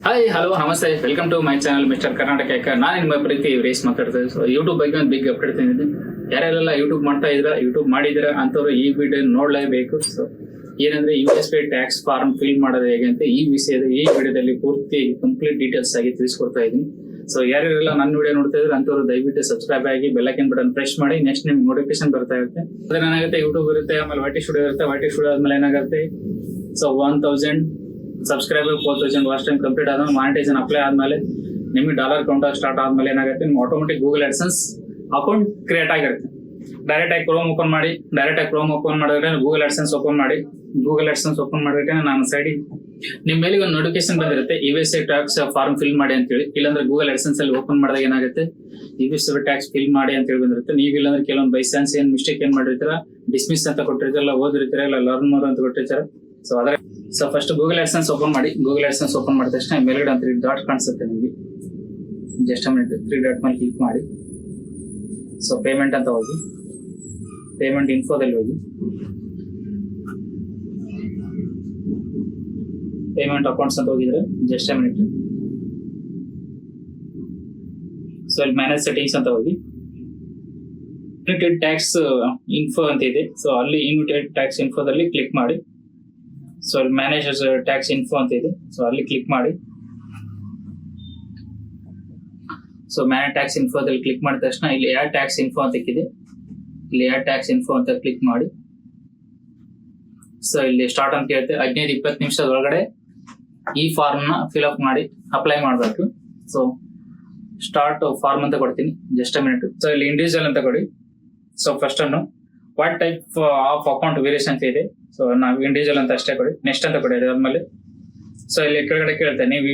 ನಮಸ್ತೆ. Welcome to my channel mister Karnataka ನಾನು ನಿಮ್ಮ ಪ್ರೀತಿ ರೇಸ್ ಇದ್ದೀನಿ. ಸೊ ಯೂಟ್ಯೂಬ್ ಬಗ್ಗೆ ಒಂದು ಬಿಗ್ ಅಪ್ಡೇಟ್ ತಂದಿದ್ದೀನಿ. ಯಾರ್ಯಾರೆಲ್ಲ ಯೂಟ್ಯೂಬ್ ಮಾಡ್ತಾ ಇದ್ರ ಯೂಟ್ಯೂಬ್ ಮಾಡಿದ್ರ ಅಂತವ್ರು ಈ ವಿಡಿಯೋ ನೋಡ್ಲೇಬೇಕು. ಸೊ ಏನಂದ್ರೆ U S P tax form fill ಮಾಡೋದು ಹೇಗೆ ಅಂತ ಈ ವಿಷಯದ ಈ ವಿಡಿಯೋದಲ್ಲಿ ಪೂರ್ತಿ ಕಂಪ್ಲೀಟ್ ಡೀಟೇಲ್ಸ್ ಆಗಿ ತಿಳಿಸ್ಕೊಡ್ತಾ ಇದ್ದೀನಿ. ಸೊ ಯಾರ್ಯಾರೆಲ್ಲ ನನ್ನ ವಿಡಿಯೋ ನೋಡ್ತಾ ಇದ್ರೆ ಅಂತವ್ರು ದಯವಿಟ್ಟು ಸಬ್ಸ್ಕ್ರೈಬ್ ಆಗಿ ಬೆಲ್ಲೈಕನ್ ಬಟನ್ ಪ್ರೆಸ್ ಮಾಡಿ ನೆಕ್ಸ್ಟ್ ನಿಮ್ಗೆ ನೋಟಿಫಿಕೇಶನ್ ಬರ್ತಾ ಇರುತ್ತೆ. ಅದ್ರ ಏನಾಗುತ್ತೆ ಯೂಟ್ಯೂಬ್ ಇರುತ್ತೆ, ಆಮೇಲೆ ವಾಟಿ ಸ್ಟುಡಿಯೋ ಇರುತ್ತೆ. ವಾಟಿ ಸ್ಟುಡಿಯೋ ಆದ್ಮೇಲೆ ಏನಾಗುತ್ತೆ? So one thousand subscriber four thousand watch time complete ಆದ್ಮೇಲೆ ಮಾನಿಟೈಸನ್ ಅಪ್ಲೈ ಆದ್ಮೇಲೆ ನಿಮಗೆ ಡಾಲರ್ ಕೌಂಟ್ ಸ್ಟಾರ್ಟ್ ಆದ್ಮೇಲೆ ಏನಾಗುತ್ತೆ, ನಿಮ್ಗೆ automatic Google AdSense account create ಆಗಿರುತ್ತೆ. ಡೈರೆಕ್ಟ್ ಆಗಿ ಕ್ರೋಮ್ ಓಪನ್ ಮಾಡಿ ಡೈರೆಕ್ಟ್ ಆಗಿ ಕ್ರೋಮ್ ಓಪನ್ ಮಾಡಿದ್ರೆ ಗೂಗಲ್ ಅಡ್ಸನ್ಸ್ ಓಪನ್ ಮಾಡಿ. ಗೂಗಲ್ ಅಡ್ಸನ್ಸ್ ಓಪನ್ ಮಾಡಿದ್ರೆ ನಾನು ಸೈಡಿಗೆ ನಿಮ್ಮ ಮೇಲೆ ಒಂದು ನೋಟಿಫಿಕೇಶನ್ ಬಂದಿರುತ್ತೆ E V C tax form fill ಮಾಡಿ ಅಂತೇಳಿ. ಇಲ್ಲಾಂದ್ರೆ ಗೂಗಲ್ ಅಡ್ಸನ್ಸ್ ಅಲ್ಲಿ ಓಪನ್ ಮಾಡಿದಾಗ ಏನಾಗುತ್ತೆ E V C tax fill ಮಾಡಿ ಅಂತ ಹೇಳಿ ಬಂದಿರುತ್ತೆ. ನೀವು ಇಲ್ಲಾಂದ್ರೆ ಕೆಲವೊಂದು ಬೈ ಚಾನ್ಸ್ ಏನ್ ಮಿಸ್ಟೇಕ್ ಏನ್ ಮಾಡಿರ್ತೀರ ಡಿಸ್ಮಿಸ್ ಅಂತ ಕೊಟ್ಟಿರ್ತಾರಲ್ಲ, ಓದಿರ್ತೀರ, ಇಲ್ಲ ಲರ್ನ್ ಮೋರ್ ಅಂತ ಕೊಟ್ಟಿರ್ತಾರ. ಸೊ ಅದ್ರ so first Google AdSense open ಮಾಡಿ. ಗೂಗಲ್ ಅಡ್ಸನ್ಸ್ ಓಪನ್ ಮಾಡಿದ ತಕ್ಷಣ ಮೇಲ್ಗಡೆ ತ್ರೀ ಡಾಟ್ ಕಾಣಿಸುತ್ತೆ ನಿಮಗೆ. ಜಸ್ಟ್ ಮಿನಿಟ್ ತ್ರೀ ಡಾಟ್ ಮೇಲೆ ಕ್ಲಿಕ್ ಮಾಡಿ. ಸೊ ಪೇಮೆಂಟ್ ಅಂತ ಹೋಗಿ. ಪೇಮೆಂಟ್ ಇನ್ಫೋದಲ್ಲಿ ಹೋಗಿ. ಪೇಮೆಂಟ್ ಅಕೌಂಟ್ಸ್ ಅಂತ ಹೋಗಿದ್ರೆ ಜಸ್ಟ್ ಮಿನಿಟ್ ಸೊ ಇಲ್ಲಿ ಮ್ಯಾನೇಜ್ ಸೆಟ್ಟಿಂಗ್ಸ್ ಅಂತ ಹೋಗಿ. ಯುನಿಟೆಡ್ ಟ್ಯಾಕ್ಸ್ ಇನ್ಫೋ ಅಂತ ಇದೆ. ಸೊ ಅಲ್ಲಿ ಯುನಿಟೆಡ್ ಟ್ಯಾಕ್ಸ್ ಇನ್ಫೋದಲ್ಲಿ ಕ್ಲಿಕ್ ಮಾಡಿ. ಸೊ ಅಲ್ಲಿ ಮ್ಯಾನೇಜರ್ಸ್ ಟ್ಯಾಕ್ಸ್ ಇನ್ಫೋ ಅಂತ ಇದೆ. ಸೊ ಅಲ್ಲಿ ಕ್ಲಿಕ್ ಮಾಡಿ. ಸೊ ಮ್ಯಾನೇಜ್ ಟ್ಯಾಕ್ಸ್ ಇನ್ಫೋದಲ್ಲಿ ಕ್ಲಿಕ್ ಮಾಡಿದ ತಕ್ಷಣ ಇಲ್ಲಿ ಯಾರ್ ಟ್ಯಾಕ್ಸ್ ಇನ್ಫೋ ಅಂತ ಇದೆ ಇಲ್ಲಿ ಯಾರ್ ಟ್ಯಾಕ್ಸ್ ಇನ್ಫೋ ಅಂತ ಕ್ಲಿಕ್ ಮಾಡಿ. ಸೊ ಇಲ್ಲಿ ಸ್ಟಾರ್ಟ್ ಅಂತ ಕೇಳುತ್ತೆ ಹದಿನೈದು, ಇಪ್ಪತ್ತು ನಿಮಿಷದ ಒಳಗಡೆ ಈ ಫಾರ್ಮ್ನ ಫಿಲ್ ಅಪ್ ಮಾಡಿ ಅಪ್ಲೈ ಮಾಡಬೇಕು. ಸೊ ಸ್ಟಾರ್ಟ್ ಫಾರ್ಮ್ ಅಂತ ಕೊಡ್ತೀನಿ. ಜಸ್ಟ್ ಮಿನಿಟ್ ಸೊ ಇಲ್ಲಿ ಇಂಡಿವಿಜುವಲ್ ಅಂತ ಕೊಡಿ. ಸೊ ಫಸ್ಟ್ ಅನ್ನು. What type of account variation ಅಂತ ಇದೆ? ಸೊ ನಾವು ಇಂಡಿವಿಜುವಲ್ ಅಂತ ಅಷ್ಟೇ ಕೊಡಿ. ನೆಕ್ಸ್ಟ್ ಅಂತ ಕೊಡಿ ಅದಾದ್ಮೇಲೆ ಸೊ ಇಲ್ಲಿ ಕೆಳಗಡೆ ಕೇಳ್ತೆ ನೀವು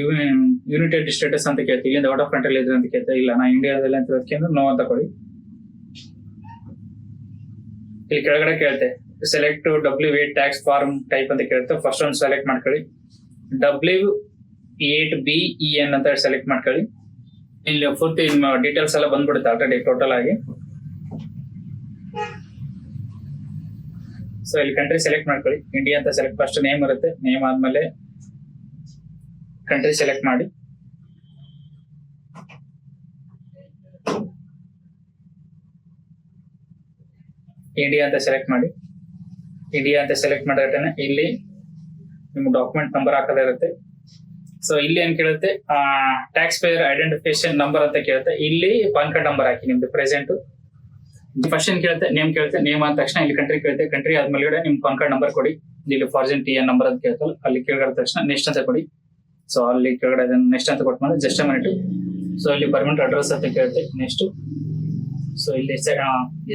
ಯುನೈಟೆಡ್ ಸ್ಟೇಟಸ್ ಅಂತ ಕೇಳ್ತೀವಿ, ಇಲ್ಲಿಂದ ಔಟ್ ಆಫ್ ಕಂಟ್ರಿ ಇದ್ರೆ ಅಂತ ಕೇಳ್ತಾ ಇಲ್ಲ, ನಾ ಇಂಡಿಯಾದಲ್ಲಿ ಅಂತ ಕೇಳಿದ್ರೆ ನೋ ಅಂತ ಕೊಡಿ. ಇಲ್ಲಿ ಕೆಳಗಡೆ ಕೇಳ್ತೆ select W eight tax form type ಅಂತ ಕೇಳುತ್ತೆ ಫಸ್ಟ್ ಒಂದು ಸೆಲೆಕ್ಟ್ ಮಾಡ್ಕೊಳ್ಳಿ. W eight B E N ಅಂತ ಸೆಲೆಕ್ಟ್ ಮಾಡ್ಕೊಳ್ಳಿ. ಇಲ್ಲಿ ಪೂರ್ತಿ ಡೀಟೇಲ್ಸ್ ಎಲ್ಲ ಬಂದ್ಬಿಡುತ್ತೆ ಆಲ್ರೆಡಿ ಟೋಟಲ್ ಆಗಿ. ಸೊ ಇಲ್ಲಿ ಕಂಟ್ರಿ ಸೆಲೆಕ್ಟ್ ಮಾಡ್ಕೊಳ್ಳಿ. ಇಂಡಿಯಾ ಅಂತ ಸೆಲೆಕ್ಟ್ ಫಸ್ಟ್ ನೇಮ್ ಇರುತ್ತೆ. ನೇಮ್ ಆದ್ಮೇಲೆ ಕಂಟ್ರಿ ಸೆಲೆಕ್ಟ್ ಮಾಡಿ. ಇಂಡಿಯಾ ಅಂತ ಸೆಲೆಕ್ಟ್ ಮಾಡಿ. ಇಂಡಿಯಾ ಅಂತ ಸೆಲೆಕ್ಟ್ ಮಾಡಿದ್ರೆ ಇಲ್ಲಿ ನಿಮ್ಗೆ ಡಾಕ್ಯುಮೆಂಟ್ ನಂಬರ್ ಹಾಕದೇ ಇರುತ್ತೆ. ಸೊ ಇಲ್ಲಿ ಏನ್ ಕೇಳುತ್ತೆ? ಟ್ಯಾಕ್ಸ್ ಪೇಯರ್ ಐಡೆಂಟಿಫಿಕೇಶನ್ ನಂಬರ್ ಅಂತ ಕೇಳುತ್ತೆ. ಇಲ್ಲಿ ಪಾನ್ ಕಾರ್ಡ್ ನಂಬರ್ ಹಾಕಿ, ನಿಮ್ದು ಪ್ರೆಸೆಂಟ್ ಫಸ್ಟ್ ಕೇಳುತ್ತೆ ನೇಮ್ ಕೇಳುತ್ತೆ ನೇಮ್ ಆದ ತಕ್ಷಣ ಇಲ್ಲಿ ಕಂಟ್ರಿ ಕೇಳುತ್ತೆ. ಕಂಟ್ರಿ ಆದ್ಮೇಲೆ ನಿಮ್ ಪಾನ್ ಕಾರ್ಡ್ ನಂಬರ್ ಕೊಡಿ. ಇಲ್ಲಿ ಫಾರ್ಜನ್ ಟಿ ಎನ್ ನಂಬರ್ ಅಂತ ಕೇಳ್ತಲ್ಲ, ಅಲ್ಲಿ ಕೇಳಿದ ತಕ್ಷಣ ನೆಕ್ಸ್ಟ್ ಅಂತ ಕೊಡಿ. ಸೊ ಅಲ್ಲಿ ಕೆಳಗಡೆ ನೆಕ್ಸ್ಟ್ ಅಂತ ಕೊಟ್ಮೇಲೆ ಜಸ್ಟ್ ಮಿನಿಟ್ ಸೊ ಇಲ್ಲಿ ಪರ್ಮನೆಂಟ್ ಅಡ್ರೆಸ್ ಅಂತ ಕೇಳುತ್ತೆ ನೆಕ್ಸ್ಟ್ ಸೊ ಇಲ್ಲಿ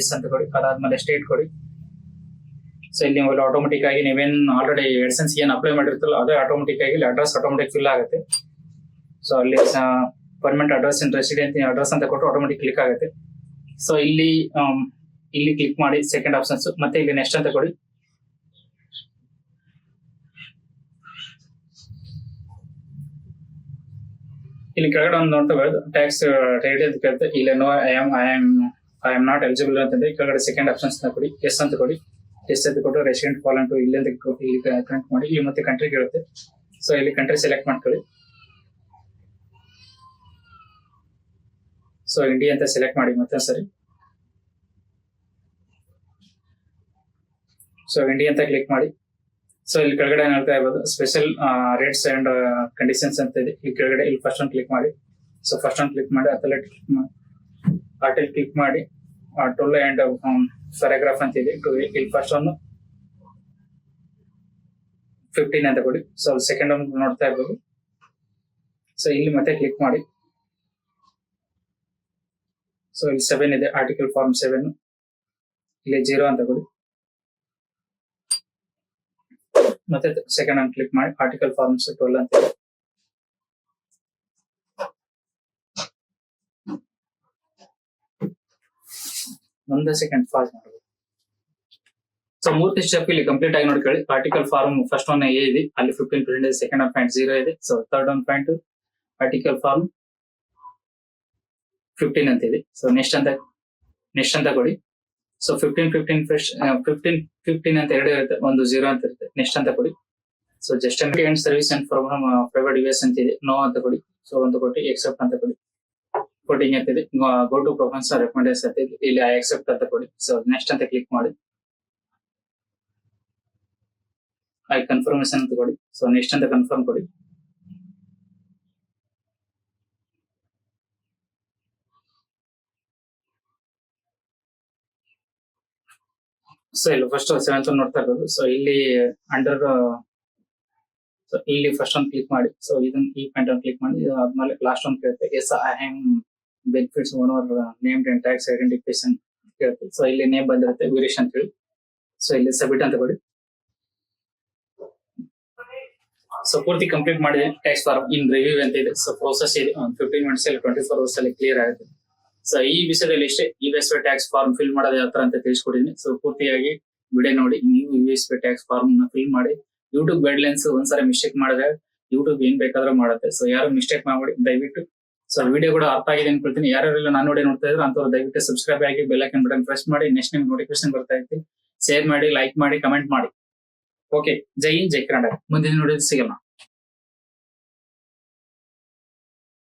ಎಸ್ ಅಂತ ಕೊಡಿ. ಅದಾದ್ಮೇಲೆ ಸ್ಟೇಟ್ ಕೊಡಿ. ಸೊ ಇಲ್ಲಿ ನೀವು ಆಟೋಮೆಟಿಕ್ ಆಗಿ ನೀವೇನ್ ಆಲ್ರೆಡಿ ಎಡ್ಸೆನ್ಸ್ ಏನ್ ಅಪ್ಲೈ ಮಾಡಿರ್ತಲ್ಲ ಅದೇ ಆಟೋಮೆಟಿಕ್ ಆಗಿ ಇಲ್ಲಿ ಅಡ್ರೆಸ್ ಆಟೋಮೆಟಿಕ್ ಫಿಲ್ ಆಗುತ್ತೆ. ಸೊ ಅಲ್ಲಿ permanent address in resident address ಅಂತ ಕೊಟ್ಟು ಆಟೋಮೆಟಿಕ್ ಕ್ಲಿಕ್ ಆಗುತ್ತೆ. ಸೊ ಇಲ್ಲಿ ಆಮ್, ಇಲ್ಲಿ ಕ್ಲಿಕ್ ಮಾಡಿ ಸೆಕೆಂಡ್ ಆಪ್ಷನ್ಸ್ ಮತ್ತೆ ಇಲ್ಲಿ ನೆಕ್ಸ್ಟ್ ಅಂತ ಕೊಡಿ. ಇಲ್ಲಿ ಕೆಳಗಡೆ ಒಂದು ನೋಡ್ತಾ ಟ್ಯಾಕ್ಸ್ ರೇಟ್ ಅಂತ ಕೇಳುತ್ತೆ ಇಲ್ಲಿ no I am I am I am not eligible ಅಂತಂದ್ರೆ ಕೆಳಗಡೆ ಸೆಕೆಂಡ್ ಆಪ್ಷನ್ಸ್ನ ಕೊಡಿ. ಎಸ್ ಅಂತ ಕೊಡಿ. ಎಸ್ ಅಂತ ಕೊಟ್ಟು ರೆಸಿಡೆಂಟ್ ಫಾಲ್ ಅಂಟು ಇಲ್ಲಿಂದ ಇಲ್ಲಿ ಕನೆಕ್ಟ್ ಮಾಡಿ. ಇಲ್ಲಿ ಮತ್ತೆ ಕಂಟ್ರಿ ಕೇಳುತ್ತೆ. ಸೊ ಇಲ್ಲಿ ಕಂಟ್ರಿ ಸೆಲೆಕ್ಟ್ ಮಾಡ್ಕೊಳ್ಳಿ. ಸೊ ಇಂಡಿಯಾ ಅಂತ ಸೆಲೆಕ್ಟ್ ಮಾಡಿ ಮತ್ತೆ ಸರಿ. ಸೊ ಇಂಡಿಯಾ ಅಂತ ಕ್ಲಿಕ್ ಮಾಡಿ. ಸೊ ಇಲ್ಲಿ ಕೆಳಗಡೆ ಏನ್ ಹೇಳ್ತಾ ಇರ್ಬೋದು ಸ್ಪೆಷಲ್ ರೇಟ್ಸ್ ಅಂಡ್ ಕಂಡೀಷನ್ಸ್ ಅಂತ ಇದೆ. ಇಲ್ಲಿ ಕೆಳಗಡೆ ಇಲ್ಲಿ ಫಸ್ಟ್ ಒಂದು ಕ್ಲಿಕ್ ಮಾಡಿ. ಸೊ ಫಸ್ಟ್ ಒಂದು ಕ್ಲಿಕ್ ಮಾಡಿ ಅತಲ್ಲಿ ಕ್ಲಿಕ್ ಮಾಡಿ ಆಟಲ್ ಕ್ಲಿಕ್ ಮಾಡಿ. ಟುಲ್ ಅಂಡ್ ಪ್ಯಾರಾಗ್ರಾಫ್ ಅಂತ ಇದೆ. ಟು ಇಲ್ಲಿ ಫಸ್ಟ್ ಒಂದು ಫಿಫ್ಟೀನ್ ಅಂತ ಕೊಡಿ. ಸೊ ಸೆಕೆಂಡ್ ಒಂದು ನೋಡ್ತಾ ಇರ್ಬೋದು. ಸೊ ಇಲ್ಲಿ ಮತ್ತೆ ಕ್ಲಿಕ್ ಮಾಡಿ. ಸೊ ಇಲ್ಲಿ ಸೆವೆನ್ ಇದೆ ಆರ್ಟಿಕಲ್ ಫಾರ್ಮ್ ಸೆವೆನ್ ಇಲ್ಲಿ ಜೀರೋ ಅಂತ ಕೊಡಿ. ಮತ್ತೆ ಸೆಕೆಂಡ್ ಒಂದು ಕ್ಲಿಕ್ ಮಾಡಿ ಆರ್ಟಿಕಲ್ ಫಾರ್ಮ್ಸ್ ಟ್ವೆಲ್ ಅಂತ. ಒಂದೇ ಸೆಕೆಂಡ್ ಪಾಸ್ ಮಾಡಬೇಕು ಸೊ ಮೂರ್ತಿ ಸ್ಟೆಪ್ ಇಲ್ಲಿ ಕಂಪ್ಲೀಟ್ ಆಗಿ ನೋಡ್ಕೊಳ್ಳಿ article form first one A ಇದೆ, ಅಲ್ಲಿ fifteen percentage second of point zero ಇದೆ. So third one point article form fifteen ಅಂತ ಇದೆ ಸೊ ನೆಕ್ಸ್ಟ್ ಅಂತ ನೆಕ್ಸ್ಟ್ ಅಂತ ಕೊಡಿ. So fifteen fifteen fifteen fifteen ಅಂತ ಎರಡು ಇರುತ್ತೆ. ಒಂದು ಜೀರೋ ಅಂತ ಇರುತ್ತೆ. ನೆಕ್ಸ್ಟ್ ಅಂತ ಕೊಡಿ. So just and service and from private device ಅಂತ ಇದೆ. ನೋ ಅಂತ ಕೊಡಿ. ಸೊ ಒಂದು ಕೊಟ್ಟು ಎಕ್ಸೆಪ್ಟ್ ಅಂತ ಕೊಡಿ. ಕೊಟ್ಟಿಂಗ್ ಅಂತಿದೆ ಗೋ ಟು ಪ್ರೊಫೆನ್ಸ್ ರೆಕಮೆಂಡೇಶನ್ ಅಂತ ಇದೆ. ಇಲ್ಲಿ ಐ ಎಕ್ಸೆಪ್ಟ್ ಅಂತ ಕೊಡಿ. ಸೊ ನೆಕ್ಸ್ಟ್ ಅಂತ ಕ್ಲಿಕ್ ಮಾಡಿ. ಐ ಕನ್ಫರ್ಮೇಶನ್ ಅಂತ ಕೊಡಿ. ಸೊ ನೆಕ್ಸ್ಟ್ ಅಂತ ಕನ್ಫರ್ಮ್ ಕೊಡಿ. ಸೊ ಇಲ್ಲಿ ಫಸ್ಟ್ ಸೆವೆಂತ್ ನೋಡ್ತಾ ಇರೋದು. ಸೊ ಇಲ್ಲಿ ಅಂಡರ್ ಸೊ ಇಲ್ಲಿ ಫಸ್ಟ್ ಒಂದು ಕ್ಲಿಕ್ ಮಾಡಿ. ಸೊ ಇದನ್ನ ಈ ಪಾಯಿಂಟ್ ಒಂದು ಕ್ಲಿಕ್ ಮಾಡಿ. ಆದ್ಮೇಲೆ ಲಾಸ್ಟ್ ಒಂದು ಕೇಳುತ್ತೆ. Yes I am benefits one our name and tax identification ಕೇಳುತ್ತೆ. ಸೊ ಇಲ್ಲಿ ನೇಮ್ ಬಂದಿರುತ್ತೆ, ವೀರೇಶ್ ಅಂತ ಹೇಳಿ. ಸೊ ಇಲ್ಲಿ ಸಬ್ಮಿಟ್ ಅಂತ ಕೊಡಿ. ಸೊ ಪೂರ್ತಿ ಕಂಪ್ಲೀಟ್ ಮಾಡಿದೆ ಟ್ಯಾಕ್ಸ್ ಫಾರ್ಮ್ ಇನ್ ರಿವ್ಯೂ ಅಂತ ಇದೆ. ಸೊ ಪ್ರೋಸೆಸ್ ಇದೆ. ಫಿಫ್ಟೀನ್ ಮಿನಿಟ್ಸ್ ಅಲ್ಲಿ ಟ್ವೆಂಟಿ ಫೋರ್ ಅವರ್ಸ್ ಅಲ್ಲಿ ಕ್ಲಿಯರ್ ಆಗುತ್ತೆ. ಸೊ ಈ ವಿಷಯದಲ್ಲಿ ಇಷ್ಟೇ E S P tax form fill ಮಾಡೋದು ಯಾವ ಅಂತ ತಿಳಿಸ್ಕೊಡಿದ್ದೀನಿ ಸೊ ಪೂರ್ತಿಯಾಗಿ ವಿಡಿಯೋ ನೋಡಿ, ನೀವು ಪಿ ಟ್ಯಾಕ್ಸ್ ಫಾರ್ಮ್ನ ಫಿಲ್ ಮಾಡಿ ಯೂಟ್ಯೂಬ್ ಗೈಡ್ ಲೈನ್ಸ್ ಒಂದ್ಸಲ ಮಿಸ್ಟೇಕ್ ಮಾಡಿದ್ರೆ ಯೂಟ್ಯೂಬ್ ಏನ್ ಬೇಕಾದ್ರೂ ಮಾಡುತ್ತೆ. ಸೊ ಯಾರು ಮಿಸ್ಟೇಕ್ ಮಾಡಿ ದಯವಿಟ್ಟು. ಸೊ ವಿಡಿಯೋ ಕೂಡ ಅರ್ಥ ಆಗಿದೆ ಅನ್ಕೊಳ್ತೀನಿ. ಯಾರೆಲ್ಲ ನಾನು ನೋಡಿ ನೋಡ್ತಾ ಇದ್ರೆ ಅಂತವ್ರು ದಯವಿಟ್ಟು ಸಬ್ಸ್ಕ್ರೈಬ್ ಆಗಿ ಬೆಲ್ ಐಕನ್ ಬಟನ್ ಪ್ರೆಸ್ ಮಾಡಿ ನೆಕ್ಸ್ಟ್ ನಿಮ್ಗೆ ನೋಟಿಫಿಕೇಶನ್ ಬರ್ತಾ ಇರ್ತೀನಿ ಶೇರ್ ಮಾಡಿ ಲೈಕ್ ಮಾಡಿ ಕಮೆಂಟ್ ಮಾಡಿ. ಓಕೆ ಜೈ ಹಿಂದ್, ಜೈ ಕರ್ನಾಟಕ. ಮುಂದಿನ ನೋಡಿದ್ರೆ ಸಿಗಲ್ಲ